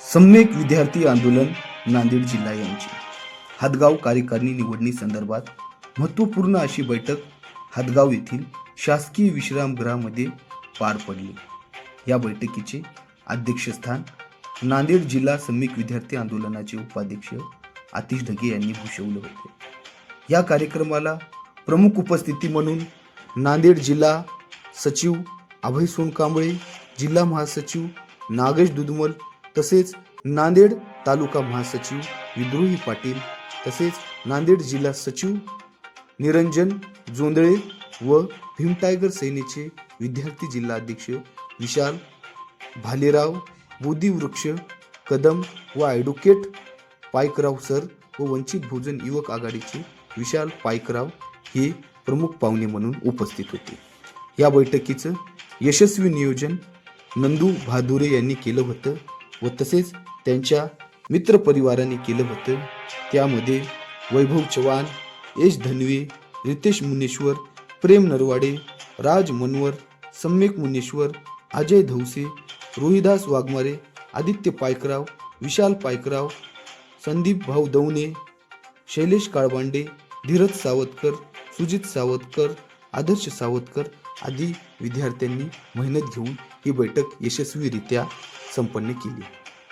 सम्यक विद्यार्थी आंदोलन नांदेड जिल्हा यांची. हदगाव कार्यकारिणी निवडणी संदर्भात महत्त्वपूर्ण अशी बैठक हदगाव येथील शासकीय विश्रामगृहामध्ये पार पडली. या बैठकीचे अध्यक्षस्थान नांदेड जिल्हा सम्यक विद्यार्थी आंदोलनाचे उपाध्यक्ष आतिश ढगे यांनी भूषवले होते. या कार्यक्रमाला प्रमुख उपस्थिती म्हणून नांदेड जिल्हा सचिव अभय सोनकांबळे जिल्हा महासचिव नागेश दुधमल तसेच नांदेड तालुका महासचिव विद्रोही पाटील तसेच नांदेड जिल्हा सचिव निरंजन जोंदळे व भीम टायगर सेनेचे विद्यार्थी जिल्हा अध्यक्ष विशाल भालेराव बोधिवृक्ष कदम व ॲडव्होकेट पायकराव सर व वंचित भोजन युवक आघाडीचे विशाल पायकराव हे प्रमुख पाहुणे म्हणून उपस्थित होते. या बैठकीचं यशस्वी नियोजन नंदू भादुरे यांनी केलं होतं. व तसेच त्यांच्या मित्रपरिवाराने केलं होतं. त्यामध्ये वैभव चव्हाण यश धनवे रितेश मुनेश्वर प्रेम नरवाडे राज मनवर सम्यक मुनेश्वर अजय धवसे रोहिदास वाघमारे आदित्य पायकराव विशाल पायकराव संदीप भाऊ दवणे शैलेश काळबांडे धीरज सावतकर सुजित सावतकर आदर्श सावतकर आदी विद्यार्थ्यांनी मेहनत घेऊन ही बैठक यशस्वीरित्या संपन्न केली.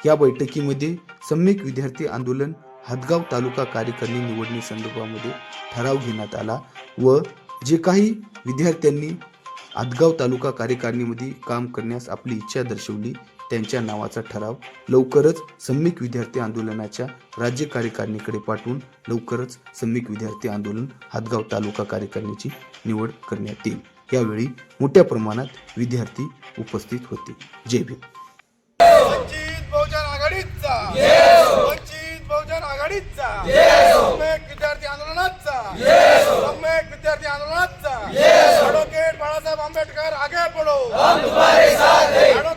या बैठकीमध्ये सम्यक विद्यार्थी आंदोलन हदगाव तालुका कार्यकारिणी निवडणी संदर्भामध्ये ठराव घेण्यात आला व जे काही विद्यार्थ्यांनी हदगाव तालुका कार्यकारिणीमध्ये काम करण्यास आपली इच्छा दर्शवली त्यांच्या नावाचा ठराव लवकरच सम्यक विद्यार्थी आंदोलनाच्या राज्य कार्यकारिणीकडे पाठवून लवकरच सम्यक विद्यार्थी आंदोलन हदगाव तालुका कार्यकारिणीची निवड करण्यात येईल. यावेळी मोठ्या प्रमाणात विद्यार्थी उपस्थित होते. जय भीम. वंचित बहुजन आघाडीचा. वंचित बहुजन आघाडीचा. सम्यक विद्यार्थी आंदोलनाचा. सम्यक विद्यार्थी आंदोलनाचा. ऍडव्होकेट बाळासाहेब आंबेडकर आगे पडो ऍडव्होकेट बाळासाहेब आंबेडकर आगे पडो